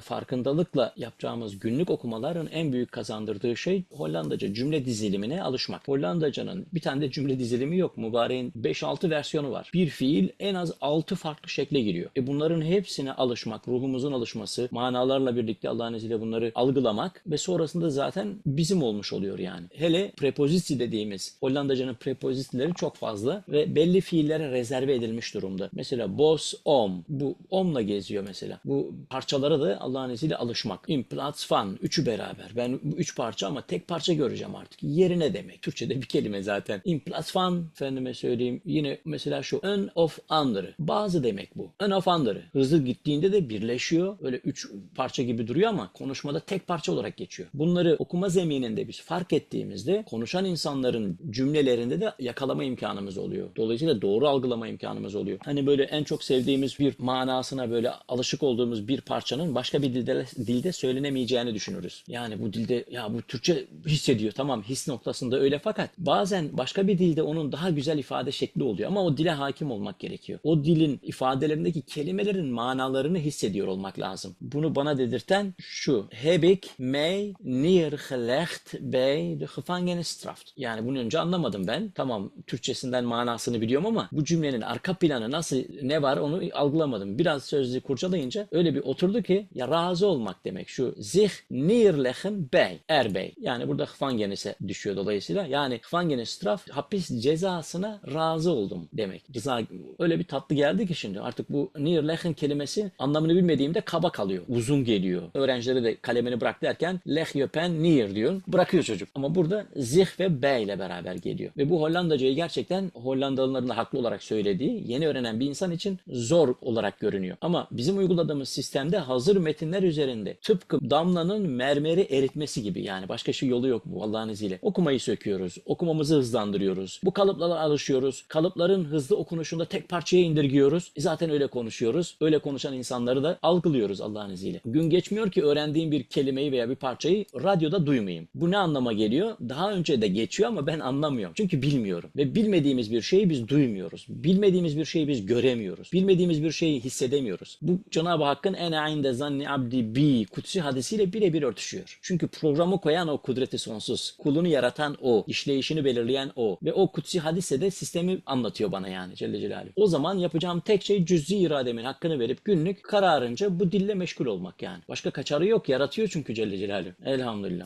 farkındalıkla yapacağımız günlük okumaların en büyük kazandırdığı şey Hollandaca cümle dizilimine alışmak. Hollandaca'nın bir tane de cümle dizilimi yok. Mübareğin 5-6 versiyonu var. Bir fiil en az 6 farklı şekle giriyor. E bunların hepsine alışmak, ruhumuzun alışması, manalarla birlikte Allah'ın izniyle bunları algılamak ve sonrasında zaten bizim olmuş oluyor yani. Hele prepozisi dediğimiz Hollandaca'nın prepozisileri çok fazla ve belli fiillere rezerve edilmiş durumda. Mesela bos, om. Bu omla geziyor mesela. Bu parçalara da Allah'ın izniyle alışmak. In plaats van. Üçü beraber. Ben üç parça ama tek parça göreceğim artık. Yerine demek. Türkçe'de bir kelime zaten. In plaats van. Efendime söyleyeyim. Yine mesela şu. Ön of andere. Bazı demek bu. Ön of andere. Hızlı gittiğinde de birleşiyor. Öyle üç parça gibi duruyor ama konuşmada tek parça olarak geçiyor. Bunları okuma zemininde biz fark ettiğimizde konuşan insanların cümlelerinde de yakalama imkanımız oluyor. Dolayısıyla doğru algılama imkanımız oluyor. Hani böyle en çok sevdiğimiz bir manasına böyle alışık olduğumuz bir parçanın başka bir dilde, dilde söylenemeyeceğini düşünürüz. Yani bu dilde ya bu Türkçe hissediyor tamam his noktasında öyle fakat bazen başka bir dilde onun daha güzel ifade şekli oluyor ama o dile hakim olmak gerekiyor. O dilin ifadelerindeki kelimelerin manalarını hissediyor olmak lazım. Bunu bana dedirten şu. Heb ik mij neergelegd bij de gevangenisstraf. Yani bunu önce anlamadım ben. Tamam Türkçesinden manasını biliyorum ama bu cümlenin arka planı nasıl ne var onu algılamadım. Biraz sözlüğü kurcalayınca öyle bir oturdu ki ya razı olmak demek. Şu zich neerleggen bij. Erbey. Yani burada gevangenise düşüyor dolayısıyla. Yani gevangenisstraf hapis cezasına razı oldum demek. Rıza öyle bir tatlı geldi ki şimdi artık bu neerleggen kelimesi anlamını bilmediğimde kaba kalıyor. Uzun geliyor. Öğrencileri de kalemini bırak derken lech jöpen neer diyor. Bırakıyor çocuk. Ama burada zich ve be ile beraber geliyor. Ve bu Hollandacayı gerçekten Hollandalıların da haklı olarak söylediği yeni öğrenen bir insan için zor olarak görünüyor. Ama bizim uyguladığımız sistemde hazır metinler üzerinde tıpkı damlanın mermeri eritmesi gibi yani başka şey yolu yok bu Allah'ın izniyle. Okumayı söküyoruz. Okumamızı hızlandırıyoruz. Bu kalıplara alışıyoruz. Kalıpların hızlı okunuşunda tek parçaya indirgiyoruz. E zaten öyle konuşuyoruz. Öyle konuşan insanları da algılıyoruz Allah'ın izniyle. Gün geçmiyor ki öğrendiğim bir kelimeyi veya bir parçayı radyoda duymayayım. Bu ne anlama geliyor? Daha önce de geçiyor ama ben anlamıyorum. Çünkü bilmiyorum. Ve bilmediğimiz bir şeyi biz duymuyoruz. Bilmediğimiz bir şeyi biz göremiyoruz. Bilmediğimiz bir şeyi hissedemiyoruz. Bu Cenab-ı Hakk'ın en inde zanni abdi bi kutsi hadisiyle birebir örtüşüyor. Çünkü programı koyan o kudreti sonsuz. Kulunu yaratan o. işleyişini belirleyen o. Ve o kutsi hadise de sistemi anlatıyor bana yani Celle Celaluhu. O zaman yapacağım tek şey cüz'i irademin hakkını verip günlük kararınca bu dille meşgul olmak yani. Başka kaçarı yok. Yaratıyor çünkü Celle Celaluhu. Elhamdülillah.